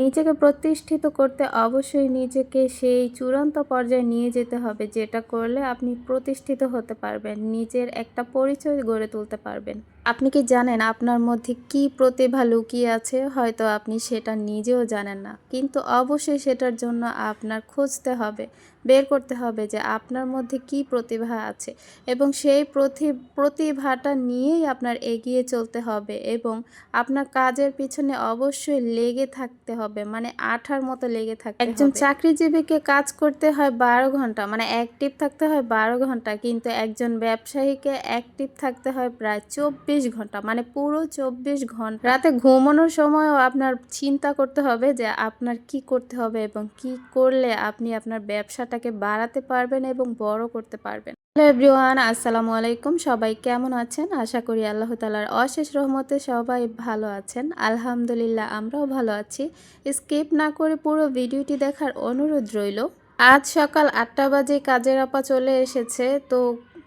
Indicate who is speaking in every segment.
Speaker 1: নিজেকে প্রতিষ্ঠিত করতে অবশ্যই নিজেকে সেই চূড়ান্ত পর্যায়ে নিয়ে যেতে হবে, যেটা করলে আপনি প্রতিষ্ঠিত হতে পারবেন, নিজের একটা পরিচয় গড়ে তুলতে পারবেন। আপনি কি জানেন আপনার মধ্যে কি প্রতিভা লুকিয়ে আছে? হয়তো আপনি সেটা নিজেও জানেন না। কিন্তু অবশ্যই সেটার জন্য আপনার খুঁজতে হবে বের করতে হবে যে আপনার মধ্যে কি প্রতিভা আছে এবং সেই প্রতি প্রতিভাটা নিয়েই আপনার এগিয়ে চলতে হবে এবং আপনার কাজের পিছনে অবশ্যই লেগে থাকতে হবে মানে আঠার মতো লেগে থাকতে একজন চাকরিজীবীকে কাজ করতে হয় বারো ঘণ্টা মানে অ্যাক্টিভ থাকতে হয় বারো ঘণ্টা কিন্তু একজন ব্যবসায়ীকে অ্যাক্টিভ থাকতে হয় প্রায় চব্বিশ ঘণ্টা মানে পুরো চব্বিশ ঘণ্টা। রাতে ঘুমানোর সময়ও আপনার চিন্তা করতে হবে যে আপনার কি করতে হবে এবং কি করলে আপনি আপনার ব্যবসাটাকে বাড়াতে পারবেন এবং বড় করতে পারবেন। হ্যালো এভরিওয়ান, আসসালামু আলাইকুম। সবাই কেমন আছেন? আশা করি আল্লাহ তালার অশেষ রহমতে সবাই ভালো আছেন। আলহামদুলিল্লাহ, আমরাও ভালো আছি। স্কিপ না করে পুরো ভিডিওটি দেখার অনুরোধ রইল। আজ সকাল আটটা বাজে কাজের আপা চলে এসেছে, তো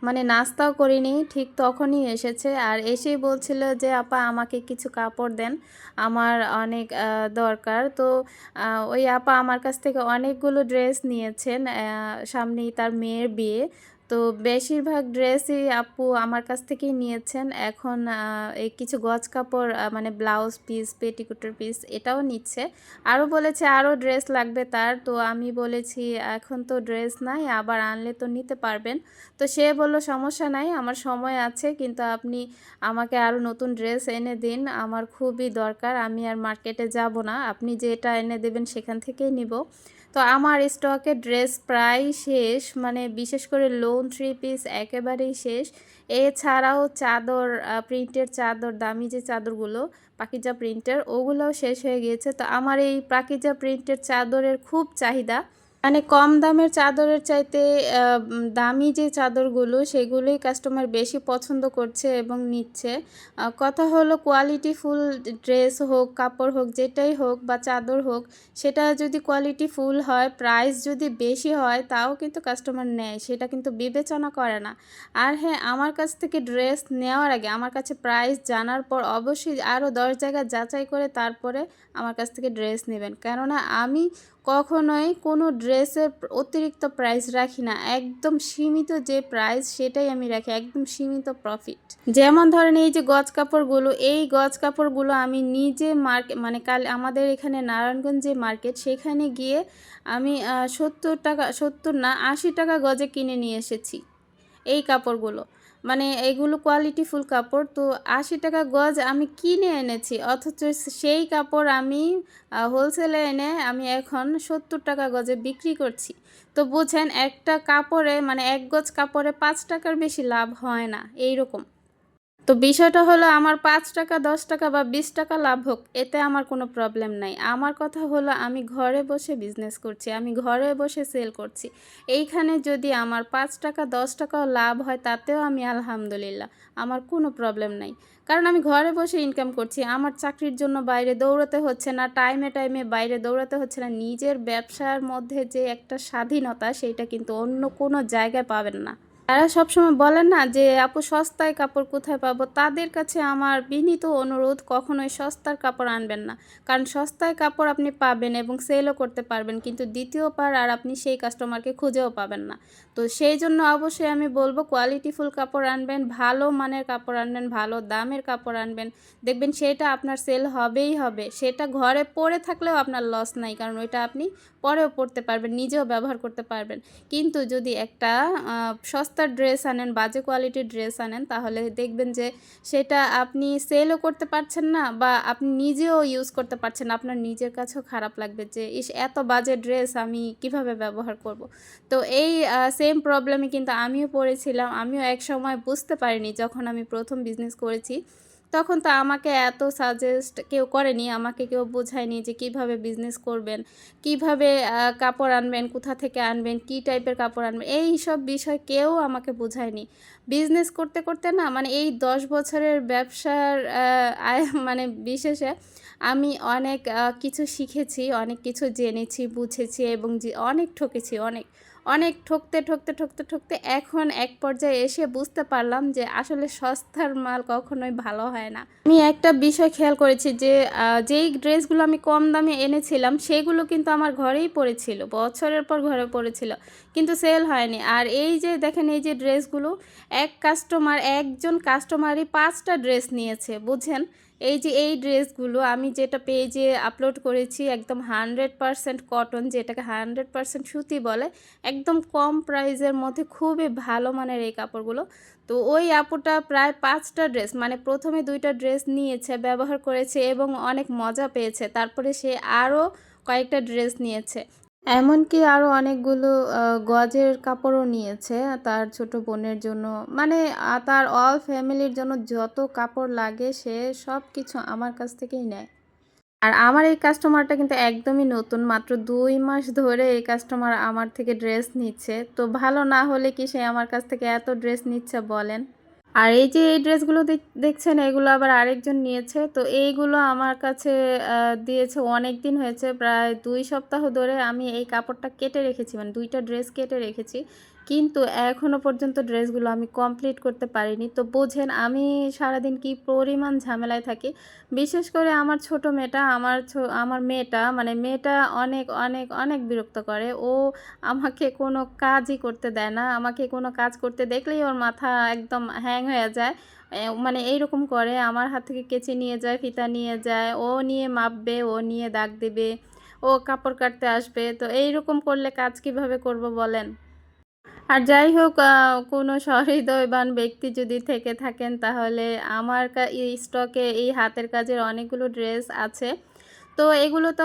Speaker 1: মানে নাস্তাও করিনি, ঠিক তখনই এসেছে। আর এসেই বলছিল যে, আপা, আমাকে কিছু কাপড় দেন, আমার অনেক দরকার। তো ওই আপা আমার কাছ থেকে অনেকগুলো ড্রেস নিয়েছেন সামনেই তার মেয়ের বিয়ে। তো বেশিরভাগ ড্রেসই আপু আমার কাছ থেকেই নিয়েছেন। এখন এই কিছু গজ কাপড় মানে ব্লাউজ পিস পেটিকুটের পিস এটাও নিচ্ছে। আরও বলেছে আরও ড্রেস লাগবে তার, তো আমি বলেছি এখন তো ড্রেস নাই, আবার আনলে তো নিতে পারবেন। তো সে বলল, সমস্যা নাই, আমার সময় আছে, কিন্তু আপনি আমাকে আরও নতুন ড্রেস এনে দিন, আমার খুবই দরকার, আমি আর মার্কেটে যাব না। আপনি যেটা এনে দেবেন সেখান থেকেই নিব। তো আমার স্টকে ড্রেস প্রায় শেষ মানে বিশেষ করে লোন থ্রি পিস একেবারেই শেষ। এছাড়াও চাদর প্রিন্টের চাদর, দামি যে চাদরগুলো, পাকিজা প্রিন্টের ওগুলোও শেষ হয়ে গিয়েছে। তো আমার এই পাকিজা প্রিন্টের চাদরের খুব চাহিদা। মানে কম দামের চাদরের চাইতে দামি যে চাদরগুলো সেগুলোই কাস্টমার বেশি পছন্দ করছে এবং নিচ্ছে। কথা হলো কোয়ালিটি ফুল ড্রেস হোক, কাপড় হোক, যেটাই হোক বা চাদর হোক, সেটা যদি কোয়ালিটি ফুল হয় প্রাইস যদি বেশি হয়, তাও কিন্তু কাস্টমার নেয়, সেটা কিন্তু বিবেচনা করে না। আর হ্যাঁ আমার কাছ থেকে ড্রেস নেওয়ার আগে, আমার কাছে প্রাইস জানার পর অবশ্যই আরও দশ জায়গা যাচাই করে তারপরে আমার কাছ থেকে ড্রেস নেবেন। কেননা আমি কখনোই কোনো ড্রেসের অতিরিক্ত প্রাইস রাখি না। একদম সীমিত যে প্রাইস সেটাই আমি রাখি। একদম সীমিত প্রফিট যেমন ধরেন এই যে গজ কাপড়গুলো, এই গজ কাপড়গুলো আমি নিজে মার্কেট মানে কাল আমাদের এখানে নারায়ণগঞ্জ যে মার্কেট সেখানে গিয়ে আমি সত্তর টাকা, সত্তর না, আশি টাকা গজে কিনে নিয়ে এসেছি। এই কাপড়গুলো। মানে এগুলো কোয়ালিটি ফুল কাপড়, তো আশি টাকা গজ আমি কিনে এনেছি, অথচ সেই কাপড় আমি হোলসেলে এনে আমি এখন সত্তর টাকা গজে বিক্রি করছি। তো বুঝেন, একটা কাপড়ে মানে এক গজ কাপড়ে পাঁচ টাকার বেশি লাভ হয় না এই রকম তো বিষয়টা হলো আমার পাঁচ টাকা, দশ টাকা বা বিশ টাকা লাভ হোক, এতে আমার কোনো প্রবলেম নাই। আমার কথা হলো আমি ঘরে বসে বিজনেস করছি, আমি ঘরে বসে সেল করছি। এইখানে যদি আমার পাঁচ টাকা, দশ টাকাও লাভ হয়, তাতেও আমি আলহামদুলিল্লাহ, আমার কোনো প্রবলেম নাই। কারণ আমি ঘরে বসে ইনকাম করছি, আমার চাকরির জন্য বাইরে দৌড়াতে হচ্ছে না টাইমে টাইমে বাইরে দৌড়াতে হচ্ছে না, নিজের ব্যবসার মধ্যে যে একটা স্বাধীনতা সেইটা কিন্তু অন্য কোনো জায়গায় পাবেন না। তারা সবসময় বলেন না যে আপু সস্তায় কাপড় কোথায় পাবো? তাদের কাছে আমার বিনীত অনুরোধ কখনোই সস্তার কাপড় আনবেন না। কারণ সস্তায় কাপড় আপনি পাবেন এবং সেলও করতে পারবেন কিন্তু দ্বিতীয়বার আর আপনি সেই কাস্টমারকে খুঁজেও পাবেন না। তো সেই জন্য অবশ্যই আমি বলব কোয়ালিটিফুল কাপড় আনবেন ভালো মানের কাপড় আনবেন ভালো দামের কাপড় আনবেন। দেখবেন সেটা আপনার সেল হবেই হবে। সেটা ঘরে পরে থাকলেও আপনার লস নাই কারণ ওইটা আপনি পরেও পরতে পারবেন নিজেও ব্যবহার করতে পারবেন। কিন্তু যদি একটা আহ, সস্তার ড্রেস আনেন, বাজে কোয়ালিটির ড্রেস আনেন, তাহলে দেখবেন যে সেটা আপনি সেলও করতে পারছেন না বা আপনি নিজেও ইউজ করতে পারছেন আপনার নিজের কাছেও খারাপ লাগবে যে, ইস, এত বাজে ড্রেস আমি কীভাবে ব্যবহার করব? তো এই সেম প্রবলেমে কিন্তু আমিও পড়েছিলাম। আমিও এক সময় বুঝতে পারিনি যখন আমি প্রথম বিজনেস করেছি। তখন তো আমাকে এত সাজেস্ট কেউ করেনি আমাকে কেউ বোঝায়নি যে কীভাবে বিজনেস করবেন কীভাবে কাপড় আনবেন কোথা থেকে আনবেন কি টাইপের কাপড় আনবেন এই সব বিষয় কেউ আমাকে বোঝায়নি বিজনেস করতে করতে না মানে এই দশ বছরের ব্যবসার মানে বিশেষে আমি অনেক কিছু শিখেছি, অনেক কিছু জেনেছি, বুঝেছি এবং অনেক ঠকেছি, অনেক। অনেক ঠকতে, ঠকতে, ঠকতে, ঠকতে এখন এক পর্যায়ে এসে বুঝতে পারলাম যে আসলে সস্তার মাল কখনোই ভালো হয় না। আমি একটা বিষয় খেয়াল করেছি যে যেই ড্রেসগুলো আমি কম দামে এনেছিলাম সেগুলো কিন্তু আমার ঘরেই পড়েছিল। বছরের পর ঘরে পড়েছিল। কিন্তু সেল হয়নি। আর এই যে দেখেন এই যে ড্রেসগুলো এক কাস্টমার একজন কাস্টমারই পাঁচটা ড্রেস নিয়েছে। বুঝেন? এই যে এই ড্রেসগুলো আমি যেটা পেজে আপলোড করেছি একদম 100% কটন যেটাকে 100% সুতি বলে। একদম কম প্রাইসের মধ্যে খুবই ভালো মানের এই কাপড়গুলো। তো ওই আপুটা প্রায় পাঁচটা ড্রেস মানে প্রথমে দুইটা ড্রেস নিয়েছে, ব্যবহার করেছে এবং অনেক মজা পেয়েছে। তারপরে সে আরও কয়েকটা ড্রেস নিয়েছে। এমনকি আরও অনেকগুলো গজের কাপড়ও নিয়েছে তার ছোট বোনের জন্য। মানে তার অল ফ্যামিলির জন্য যত কাপড় লাগে সে সব কিছু আমার কাছ থেকেই নেয়। আর আমার এই কাস্টমারটা কিন্তু একদমই নতুন। মাত্র দুই মাস ধরে এই কাস্টমার আমার থেকে ড্রেস নিচ্ছে। তো ভালো না হলে কি সে আমার কাছ থেকে এত ড্রেস নিচ্ছে বলেন? আর এই যে এই ড্রেসগুলো দেখছেন, এগুলো আবার আরেকজন নিয়েছে। তো এইগুলো আমার কাছে দিয়েছে অনেক দিন হয়েছে। প্রায় দুই সপ্তাহ ধরে আমি এই কাপড়টা কেটে রেখেছি। মানে দুইটা ড্রেস কেটে রেখেছি। কিন্তু এখনও পর্যন্ত ড্রেসগুলো আমি কমপ্লিট করতে পারিনি। তো বোঝেন আমি সারাদিন কি পরিমাণ ঝামেলায় থাকি। বিশেষ করে আমার ছোট মেয়েটা, আমার আমার মেয়েটা মানে মেয়েটা অনেক, অনেক, অনেক বিরক্ত করে। ও আমাকে কোনো কাজই করতে দেয় না। আমাকে কোনো কাজ করতে দেখলেই ওর মাথা একদম হ্যাং হয়ে যায়। মানে এইরকম করে আমার হাত থেকে কেচি নিয়ে যায়, ফিতা নিয়ে যায়। ও নিয়ে মাপবে, ও নিয়ে দাগ দেবে ও কাপড় কাটতে আসবে। তো এইরকম করলে কাজ কীভাবে করব বলেন? আর যাই হোক কোনো সহৃদয়বান ব্যক্তি যদি থেকে থাকেন, তাহলে আমার স্টকে এই হাতের কাজের অনেকগুলো ড্রেস আছে। তো এগুলো তো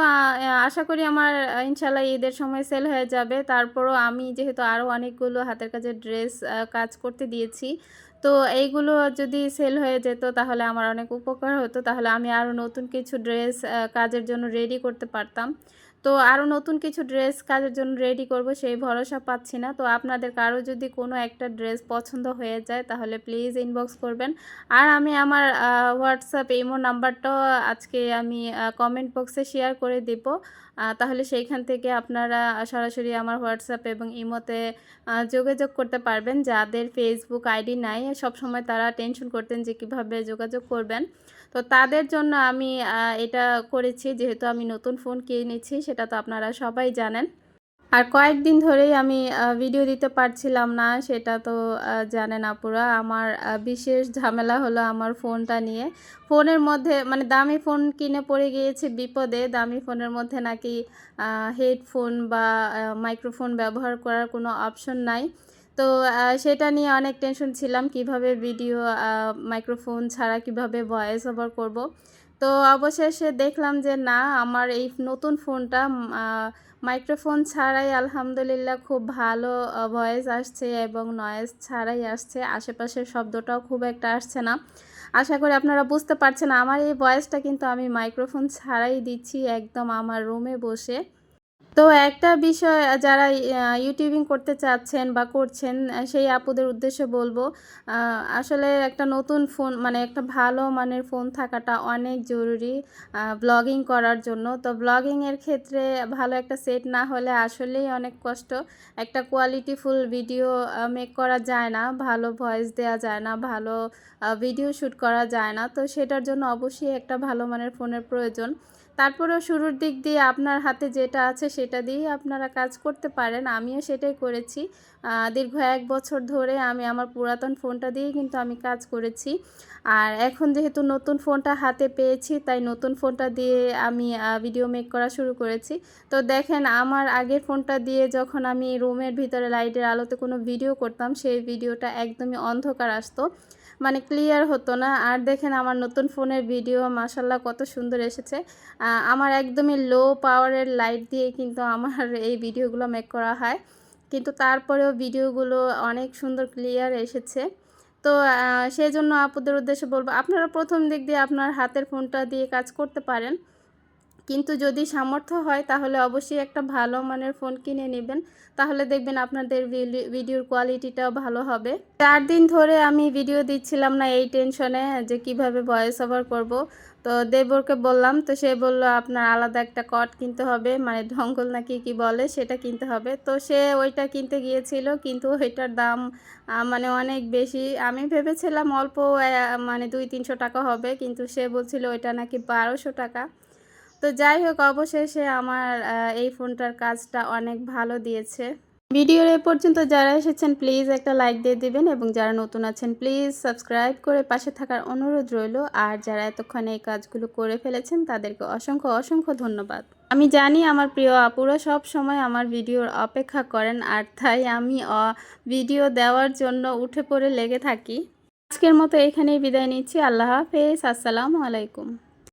Speaker 1: আশা করি আমার ইনশাল্লাহ ঈদের সময় সেল হয়ে যাবে। তারপরও আমি যেহেতু আরও অনেকগুলো হাতের কাজের ড্রেস কাজ করতে দিয়েছি। তো এইগুলো যদি সেল হয়ে যেত, তাহলে আমার অনেক উপকার হতো। তাহলে আমি আরও নতুন কিছু ড্রেস কাজের জন্য রেডি করতে পারতাম। তো আরও নতুন কিছু ড্রেস কাজের জন্য রেডি করব, সেই ভরসা পাচ্ছি না। তো আপনাদের কারও যদি কোনো একটা ড্রেস পছন্দ হয়ে যায়, তাহলে প্লিজ ইনবক্স করবেন। আর আমি আমার হোয়াটসঅ্যাপ ইমো নাম্বারটাও আজকে আমি কমেন্ট বক্সে শেয়ার করে দিব। তাহলে সেইখান থেকে আপনারা সরাসরি আমার হোয়াটসঅ্যাপ এবং ইমোতে যোগাযোগ করতে পারবেন। যাদের ফেসবুক আইডি নাই, সবসময় তারা টেনশন করতেন যে কীভাবে যোগাযোগ করবেন। তো তাদের জন্য আমি এটা করেছি যেহেতু আমি নতুন ফোন কিনেছি সেটা তো আপনারা সবাই জানেন। আর কয়েকদিন ধরেই আমি ভিডিও দিতে পারছিলাম না, সেটা তো জানেন আপুরা। আমার বিশেষ ঝামেলা হলো আমার ফোনটা নিয়ে। ফোনের মধ্যে মানে দামি ফোন কিনে পড়ে গিয়েছে বিপদে। দামি ফোনের মধ্যে নাকি হেডফোন বা মাইক্রোফোন ব্যবহার করার কোনো অপশন নাই। তো সেটা নিয়ে অনেক টেনশন ছিলাম কীভাবে ভিডিও মাইক্রোফোন ছাড়া কীভাবে ভয়েস ওভার করব। তো অবশেষে দেখলাম যে, না, আমার এই নতুন ফোনটা মাইক্রোফোন ছাড়াই আলহামদুলিল্লাহ খুব ভালো ভয়েস আসছে এবং নয়েজ ছাড়াই আসছে। আশেপাশের শব্দটাও খুব একটা আসছে না। আশা করি আপনারা বুঝতে পারছেন, আমার এই ভয়েসটা কিন্তু আমি মাইক্রোফোন ছাড়াই দিচ্ছি একদম আমার রুমে বসে। তো একটা বিষয় যারা ইউটিউবিং করতে চাচ্ছেন বা করছেন সেই আপুদের উদ্দেশ্যে বলব আসলে একটা নতুন ফোন মানে একটা ভালো মানের ফোন থাকাটা অনেক জরুরি ব্লগিং করার জন্য। তো ব্লগিংয়ের ক্ষেত্রে ভালো একটা সেট না হলে আসলেই অনেক কষ্ট। একটা কোয়ালিটিফুল ভিডিও মেক করা যায় না, ভালো ভয়েস দেওয়া যায় না, ভালো ভিডিও শুট করা যায় না। তো সেটার জন্য অবশ্যই একটা ভালো মানের ফোনের প্রয়োজন। তারপরেও শুরুর দিক দিয়ে আপনার হাতে যেটা আছে সেটা দিয়েই আপনারা কাজ করতে পারেন। আমিও সেটাই করেছি। দীর্ঘ এক বছর ধরে আমি আমার পুরাতন ফোনটা দিয়েই কিন্তু আমি কাজ করেছি। আর এখন যেহেতু নতুন ফোনটা হাতে পেয়েছি, তাই নতুন ফোনটা দিয়ে আমি ভিডিও মেক করা শুরু করেছি। তো দেখেন, আমার আগের ফোনটা দিয়ে যখন আমি রুমের ভিতরে লাইটের আলোতে কোনো ভিডিও করতাম, সেই ভিডিওটা একদমই অন্ধকার আসতো। মানে ক্লিয়ার হতো না। আর দেখেন আমার নতুন ফোনের ভিডিও মাসাল্লাহ কত সুন্দর এসেছে। আমার একদমই লো পাওয়ারের লাইট দিয়ে কিন্তু আমার এই ভিডিওগুলো মেক করা হয়। কিন্তু তারপরেও ভিডিওগুলো অনেক সুন্দর ক্লিয়ার এসেছে। তো সেই জন্য আপুদের উদ্দেশ্যে বলব, আপনারা প্রথম দিক দিয়ে আপনার হাতের ফোনটা দিয়ে কাজ করতে পারেন। কিন্তু যদি সামর্থ্য হয়, তাহলে অবশ্যই একটা ভালো মানের ফোন কিনে নেবেন। তাহলে দেখবেন আপনাদের ভিডিওর কোয়ালিটিটাও ভালো হবে। চার দিন ধরে আমি ভিডিও দিচ্ছিলাম না এই টেনশনে যে কীভাবে ভয়েস ওভার করব। তো দেবরকে বললাম, তো সে বলল, আপনার আলাদা একটা কট কিনতে হবে মানে ঢঙ্গল নাকি কি বলে, সেটা কিনতে হবে। তো সে ওইটা কিনতে গিয়েছিল, কিন্তু ওইটার দাম মানে অনেক বেশি। আমি ভেবেছিলাম অল্প মানে দুই, তিনশো টাকা হবে, কিন্তু সে বলছিল, ওইটা নাকি বারোশো টাকা। তো যাই হোক, অবশেষে আমার এই ফোনটার কাজটা অনেক ভালো দিয়েছে। ভিডিওর এ পর্যন্ত যারা এসেছেন প্লিজ একটা লাইক দিয়ে দিবেন এবং যারা নতুন আছেন প্লিজ সাবস্ক্রাইব করে পাশে থাকার অনুরোধ রইল। আর যারা এতক্ষণে এই কাজগুলো করে ফেলেছেন, তাদেরকে অসংখ্য অসংখ্য ধন্যবাদ। আমি জানি আমার প্রিয় আপুরা সব সময় আমার ভিডিওর অপেক্ষা করেন, আর তাই আমি ভিডিও দেওয়ার জন্য উঠে পড়ে লেগে থাকি। আজকের মতো এখানেই বিদায় নিচ্ছি। আল্লাহ হাফেজ। আসসালামু আলাইকুম।